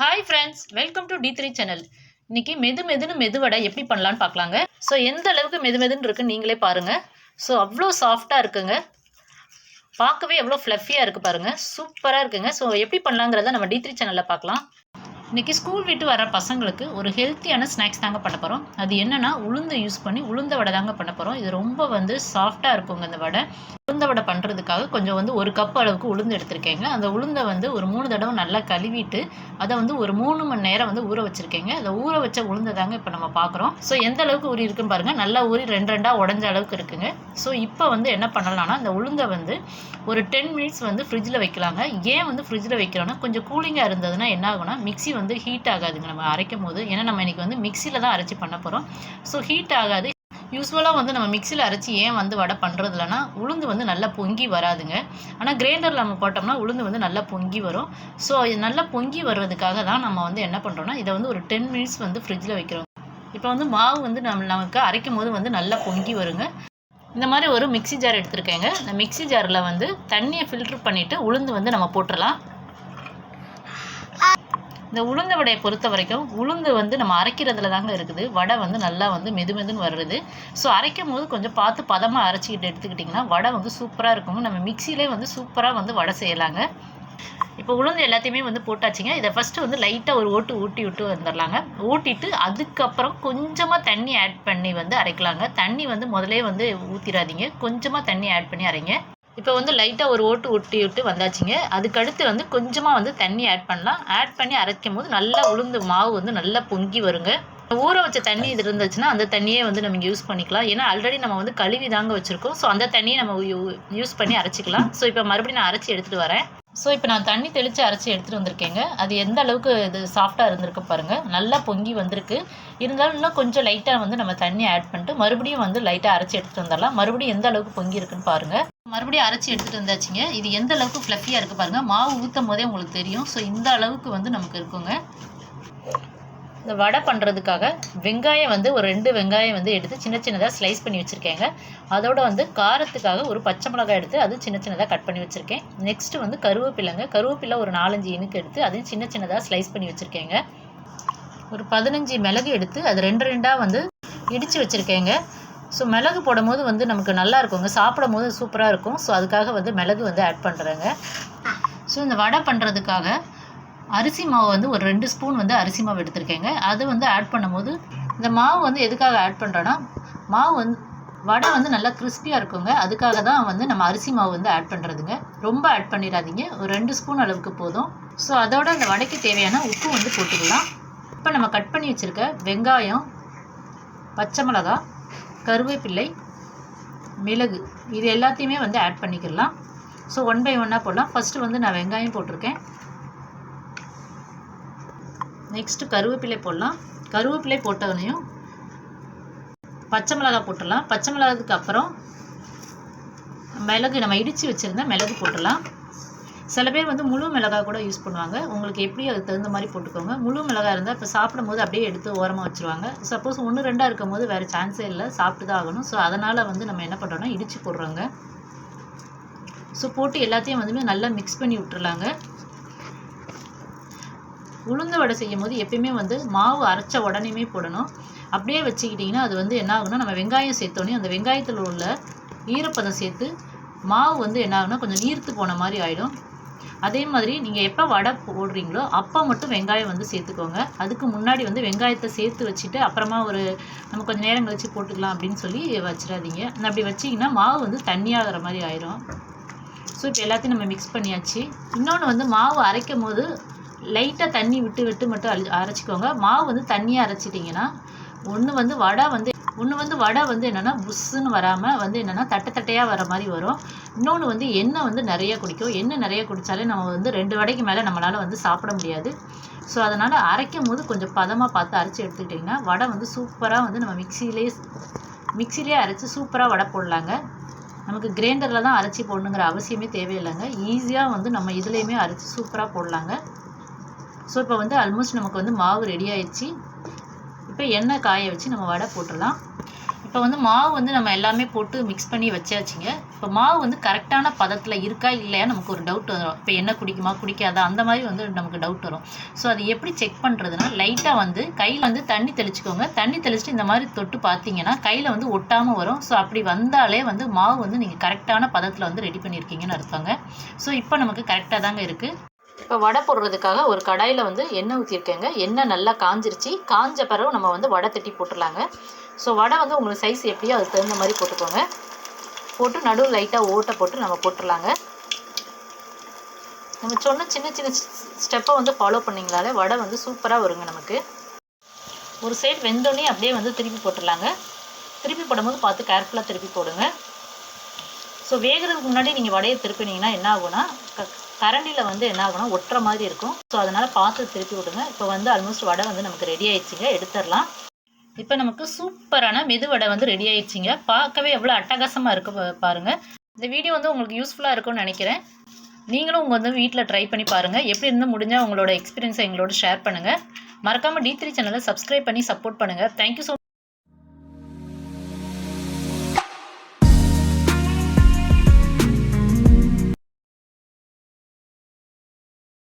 Hi friends welcome to T three channel இன்னைக்கு மெது மெதுன்னு மெதுவடை எப்படி பண்ணலான்னு பார்க்கலாங்க. ஸோ எந்த அளவுக்கு மெது மெதுன்னு இருக்குன்னு நீங்களே பாருங்கள் ஸோ அவ்வளோ சாஃப்டாக இருக்குங்க. பார்க்கவே எவ்வளோ ஃப்ளஃபியாக இருக்குது பாருங்கள் சூப்பராக இருக்குங்க. ஸோ எப்படி பண்ணலாங்கிறத நம்ம டி த்ரீ சேனலில் பார்க்கலாம். இன்றைக்கி ஸ்கூல் விட்டு வர பசங்களுக்கு ஒரு ஹெல்த்தியான ஸ்நாக்ஸ் தாங்க பண்ண போகிறோம் அது என்னென்னா உளுந்து யூஸ் பண்ணி உளுந்த வடை தாங்க பண்ண போகிறோம் இது ரொம்ப வந்து சாஃப்டாக இருக்குங்க இந்த வடை. உளுந்த வடை பண்ணுறதுக்காக கொஞ்சம் வந்து ஒரு கப் அளவுக்கு உளுந்து எடுத்திருக்கேங்க. அந்த உளுந்தை வந்து ஒரு மூணு தடவை நல்லா கழுவிட்டு அதை வந்து ஒரு மூணு மணி நேரம் வந்து ஊற வச்சுருக்கேங்க. அதை ஊற வச்ச உளுந்தை தாங்க இப்போ நம்ம பார்க்குறோம் ஸோ எந்த அளவுக்கு ஊறி இருக்குன்னு பாருங்கள் நல்லா ஊறி ரெண்டு ரெண்டாக உடஞ்ச அளவுக்கு இருக்குங்க. ஸோ இப்போ வந்து என்ன பண்ணலாம்னா அந்த உளுந்தை வந்து ஒரு டென் மினிட்ஸ் வந்து ஃப்ரிட்ஜில் வைக்கலாங்க. ஏன் வந்து ஃப்ரிட்ஜில் வைக்கிறோன்னா கொஞ்சம் கூலிங்காக இருந்ததுன்னா என்ன ஆகும்னா மிக்ஸி வந்து ஹீட் ஆகாதுங்க. நம்ம அரைக்கும் போது ஏன்னா நம்ம இன்றைக்கி வந்து மிக்சியில் தான் அரைச்சி பண்ண போகிறோம் ஸோ ஹீட் ஆகாது. யூஸ்வலாக வந்து நம்ம மிக்சியில் அரைச்சி ஏன் வந்து வடை பண்ணுறது இல்லைன்னா உளுந்து வந்து நல்லா பொங்கி வராதுங்க. ஆனால் கிரைண்டரில் நம்ம போட்டோம்னா உளுந்து வந்து நல்லா பொங்கி வரும். ஸோ இது நல்லா பொங்கி வருவதுக்காக தான் நம்ம வந்து என்ன பண்ணுறோம்னா இதை வந்து ஒரு டென் மினிட்ஸ் வந்து ஃப்ரிட்ஜில் வைக்கிறோம். இப்போ வந்து மாவு வந்து நம்ம நமக்கு அரைக்கும் போது வந்து நல்லா பொங்கி வருங்க. இந்த மாதிரி ஒரு மிக்ஸி ஜார் எடுத்திருக்கேங்க. இந்த மிக்ஸி ஜாரில் வந்து தண்ணியை ஃபில்ட்ரு பண்ணிவிட்டு உளுந்து வந்து நம்ம போட்டுடலாம் இந்த உளுந்து வடையை பொறுத்த வரைக்கும் உளுந்து வந்து நம்ம அரைக்கிறதுல தாங்க இருக்குது. வடை வந்து நல்லா வந்து மெது மெதுன்னு வருது. ஸோ அரைக்கும் போது கொஞ்சம் பார்த்து பதமாக அரைச்சிக்கிட்டு எடுத்துக்கிட்டிங்கன்னா வடை வந்து சூப்பராக இருக்கும். நம்ம மிக்சிலே வந்து சூப்பராக வந்து வடை செய்யலாங்க. இப்போ உளுந்து எல்லாத்தையுமே வந்து போட்டாச்சுங்க. இதை ஃபஸ்ட்டு வந்து லைட்டாக ஒரு ஓட்டு ஊட்டி விட்டு வந்துடலாங்க ஊட்டிட்டு அதுக்கப்புறம் கொஞ்சமாக தண்ணி ஆட் பண்ணி வந்து அரைக்கலாங்க. தண்ணி வந்து முதலே வந்து ஊற்றிடாதீங்க கொஞ்சமாக தண்ணி ஆட் பண்ணி அரைங்க. இப்போ வந்து லைட்டாக ஒரு ஓட்டு ஒட்டி விட்டு வந்தாச்சுங்க. அதுக்கடுத்து வந்து கொஞ்சமாக வந்து தண்ணி ஆட் பண்ணலாம். ஆட் பண்ணி அரைக்கும் போது நல்லா உளுந்து மாவு வந்து நல்லா பொங்கி வருங்க. ஊற வச்ச தண்ணி இது இருந்துச்சுன்னா அந்த தண்ணியே வந்து நம்ம யூஸ் பண்ணிக்கலாம். ஏன்னா ஆல்ரெடி நம்ம வந்து கழுவி தாங்க வச்சுருக்கோம். ஸோ அந்த தண்ணியை நம்ம யூஸ் பண்ணி அரைச்சிக்கலாம். ஸோ இப்போ மறுபடியும் நான் அரைச்சி எடுத்துகிட்டு வரேன். ஸோ இப்போ நான் தண்ணி தெளித்து அரைச்சி எடுத்துகிட்டு வந்திருக்கேங்க. அது எந்த அளவுக்கு இது சாஃப்டாக இருந்திருக்கு பாருங்கள் நல்லா பொங்கி வந்திருக்கு. இருந்தாலும் இன்னும் கொஞ்சம் லைட்டாக வந்து நம்ம தண்ணி ஆட் பண்ணிட்டு மறுபடியும் வந்து லைட்டாக அரைச்சி எடுத்துகிட்டு வந்துடலாம். மறுபடியும் எந்த அளவுக்கு பொங்கி இருக்குன்னு பாருங்கள் மறுபடியும் அரைச்சி எடுத்துகிட்டு வந்தாச்சுங்க. இது எந்த அளவுக்கு ஃப்ளஃபியாக இருக்குது பாருங்கள் மாவு ஊற்றும் போதே உங்களுக்கு தெரியும். ஸோ இந்த அளவுக்கு வந்து நமக்கு இருக்குங்க. இந்த வடை பண்ணுறதுக்காக வெங்காயம் வந்து ஒரு ரெண்டு வெங்காயம் வந்து எடுத்து சின்ன சின்னதாக ஸ்லைஸ் பண்ணி வச்சுருக்கேங்க. அதோட வந்து காரத்துக்காக ஒரு பச்சை மிளகாய் எடுத்து அது சின்ன சின்னதாக கட் பண்ணி வச்சுருக்கேன். நெக்ஸ்ட்டு வந்து கருவேப்பிலைங்க. கருவேப்பிலை ஒரு நாலஞ்சு இனுக்கு எடுத்து அதையும் சின்ன சின்னதாக ஸ்லைஸ் பண்ணி வச்சுருக்கேங்க. ஒரு பதினஞ்சு மிளகு எடுத்து அது ரெண்டு ரெண்டாக வந்து இடித்து வச்சுருக்கேங்க. ஸோ மிளகு போடும்போது வந்து நமக்கு நல்லா இருக்குங்க. சாப்பிடும் போது சூப்பராக இருக்கும். ஸோ அதுக்காக வந்து மிளகு வந்து ஆட் பண்ணுறேங்க ஸோ இந்த வடை பண்ணுறதுக்காக அரிசி மாவு வந்து ஒரு ரெண்டு ஸ்பூன் வந்து அரிசி மாவு எடுத்திருக்கேங்க. அது வந்து ஆட் பண்ணும்போது இந்த மாவு வந்து எதுக்காக ஆட் பண்ணுறோன்னா மாவு வந்து வடை வந்து நல்லா கிறிஸ்பியாக இருக்குங்க. அதுக்காக தான் வந்து நம்ம அரிசி மாவு வந்து ஆட் பண்ணுறதுங்க ரொம்ப ஆட் பண்ணிடாதீங்க. ஒரு ரெண்டு ஸ்பூன் அளவுக்கு போதும். ஸோ அதோட அந்த வடைக்கு தேவையான உப்பு வந்து போட்டுக்கலாம். இப்போ நம்ம கட் பண்ணி வச்சுருக்க வெங்காயம் பச்சை மிளகா கருவேப்பிள்ளை மிளகு இது எல்லாத்தையுமே வந்து ஆட் பண்ணிக்கலாம். ஸோ ஒன் பை ஒன்னாக போடலாம். ஃபஸ்ட்டு வந்து நான் வெங்காயம் போட்டிருக்கேன். நெக்ஸ்ட்டு கருவேப்பிலை போடலாம். கருவேப்பிலை போட்டவனையும் பச்சை மிளகா போட்டுடலாம். பச்சை மிளகாதுக்கு அப்புறம் மிளகு நம்ம இடித்து வச்சுருந்தா மிளகு போட்டுடலாம். சில பேர் வந்து முழு மிளகாய் கூட யூஸ் பண்ணுவாங்க. உங்களுக்கு எப்படி அதுக்கு தகுந்த மாதிரி போட்டுக்கோங்க. முழு மிளகாய் இருந்தால் இப்போ சாப்பிடும்போது அப்படியே எடுத்து ஓரமாக வச்சுருவாங்க. சப்போஸ் ஒன்று ரெண்டாக இருக்கும் போது வேறு சான்ஸே இல்லை. சாப்பிட்டு தான் ஆகணும். ஸோ அதனால் வந்து நம்ம என்ன பண்ணுறோன்னா இடித்து போடுறோங்க. ஸோ போட்டு எல்லாத்தையும் வந்துமே நல்லா மிக்ஸ் பண்ணி விட்டுருலாங்க உளுந்த வடை செய்யும் போது எப்பயுமே வந்து மாவு அரைச்ச உடனேயுமே போடணும். அப்படியே வச்சுக்கிட்டிங்கன்னா அது வந்து என்ன ஆகுனா நம்ம வெங்காயம் சேர்த்தோன்னே அந்த வெங்காயத்தில் உள்ள ஈரப்பதம் சேர்த்து மாவு வந்து என்ன ஆகுனா கொஞ்சம் நீர்த்து போன மாதிரி ஆகிடும் அதே மாதிரி நீங்கள் எப்போ வடை போடுறீங்களோ அப்போ மட்டும் வெங்காயம் வந்து சேர்த்துக்கோங்க. அதுக்கு முன்னாடி வந்து வெங்காயத்தை சேர்த்து வச்சுட்டு அப்புறமா ஒரு நம்ம கொஞ்சம் நேரம் கழித்து போட்டுக்கலாம் அப்படின்னு சொல்லி வச்சிடாதீங்க. அப்படி வச்சிங்கன்னா மாவு வந்து தண்ணியாகிற மாதிரி ஆயிரும். ஸோ இப்போ எல்லாத்தையும் நம்ம மிக்ஸ் பண்ணியாச்சு. இன்னொன்று வந்து மாவு அரைக்கும் போது லைட்டாக தண்ணி விட்டு விட்டு மட்டும் அழி அரைச்சிக்கோங்க. மாவு வந்து தண்ணியாக அரைச்சிட்டிங்கன்னா ஒன்று வந்து வடை வந்து ஒன்று வந்து வடை வந்து என்னென்னா புஷ்ஷுன்னு வராமல் வந்து என்னென்னா தட்டை தட்டையாக வர மாதிரி வரும். இன்னொன்று வந்து எண்ணெய் வந்து நிறைய குடிக்கும். எண்ணெய் நிறைய குடித்தாலே நம்ம வந்து ரெண்டு வடைக்கு மேலே நம்மளால் வந்து சாப்பிட முடியாது. ஸோ அதனால் அரைக்கும் போது கொஞ்சம் பதமாக பார்த்து அரைச்சி எடுத்துக்கிட்டிங்கன்னா வடை வந்து சூப்பராக வந்து நம்ம மிக்சிலே மிக்சிலே அரைச்சி சூப்பராக வடை போடலாங்க. நமக்கு கிரைண்டரில் தான் அரைச்சி போடணுங்கிற அவசியமே தேவையில்லைங்க. ஈஸியாக வந்து நம்ம இதுலேயுமே அரைச்சி சூப்பராக போடலாங்க. ஸோ இப்போ வந்து ஆல்மோஸ்ட் நமக்கு வந்து மாவு ரெடி ஆயிடுச்சு. இப்போ எண்ணெய் காய வச்சு நம்ம வடை போட்டுடலாம். இப்போ வந்து மாவு வந்து நம்ம எல்லாமே போட்டு மிக்ஸ் பண்ணி வச்சாச்சுங்க. இப்போ மாவு வந்து கரெக்டான பதத்தில் இருக்கா இல்லையா நமக்கு ஒரு டவுட் வரும். இப்போ எண்ணெய் குடிக்குமா குடிக்காதா? அந்த மாதிரி வந்து நமக்கு டவுட் வரும். ஸோ அது எப்படி செக் பண்ணுறதுனா லைட்டாக வந்து கையில் வந்து தண்ணி தெளிச்சுக்கோங்க. தண்ணி தெளிச்சுட்டு இந்த மாதிரி தொட்டு பார்த்தீங்கன்னா கையில் வந்து ஒட்டாமல் வரும். ஸோ அப்படி வந்தாலே வந்து மாவு வந்து நீங்கள் கரெக்டான பதத்தில் வந்து ரெடி பண்ணியிருக்கீங்கன்னு அர்த்தங்க. ஸோ இப்போ நமக்கு கரெக்டாக தாங்க இருக்குது இப்போ வடை போடுறதுக்காக ஒரு கடாயில் வந்து எண்ணெய் ஊற்றிருக்கேங்க எண்ணெய் நல்லா காஞ்சிருச்சு. காஞ்ச பிறகு நம்ம வந்து வடை தட்டி போட்டுடலாங்க. ஸோ வடை வந்து உங்களுக்கு சைஸ் எப்படியோ அதுக்கு தகுந்த மாதிரி போட்டுக்கோங்க. போட்டு நடுவில் லைட்டாக ஓட்டை போட்டு நம்ம போட்டுடலாங்க. நம்ம சொன்ன சின்ன சின்ன ஸ்டெப்பை வந்து ஃபாலோ பண்ணிங்களாலே வடை வந்து சூப்பராக வருங்க நமக்கு. ஒரு சைடு வெந்தோடனே அப்படியே வந்து திருப்பி போட்டுடலாங்க. திருப்பி போடும்போது பார்த்து கேர்ஃபுல்லாக திருப்பி போடுங்க. ஸோ வேகிறதுக்கு முன்னாடி நீங்கள் வடையை திருப்பினீங்கன்னா என்ன ஆகும்னா க கரண்டியில் வந்து என்ன ஆகும்னா ஒட்டுற மாதிரி இருக்கும். ஸோ அதனால் பார்த்து திருப்பி விடுங்க. இப்போ வந்து ஆல்மோஸ்ட் வடை வந்து நமக்கு ரெடி ஆயிடுச்சுங்க. எடுத்துடலாம். இப்போ நமக்கு சூப்பரான மெது வடை வந்து ரெடி ஆயிடுச்சுங்க. பார்க்கவே எவ்வளோ அட்டகாசமாக இருக்கு பாருங்கள் இந்த வீடியோ வந்து உங்களுக்கு யூஸ்ஃபுல்லாக இருக்கும்னு நினைக்கிறேன். நீங்களும் உங்கள் வந்து வீட்டில் ட்ரை பண்ணி பாருங்கள் எப்படி இருந்து முடிஞ்சால் உங்களோட எக்ஸ்பீரியன்ஸை எங்களோட ஷேர் பண்ணுங்கள் மறக்காமல் டி த்ரீ சேனலை சப்ஸ்கிரைப் பண்ணி சப்போர்ட் பண்ணுங்கள் தேங்க்யூ ஸோ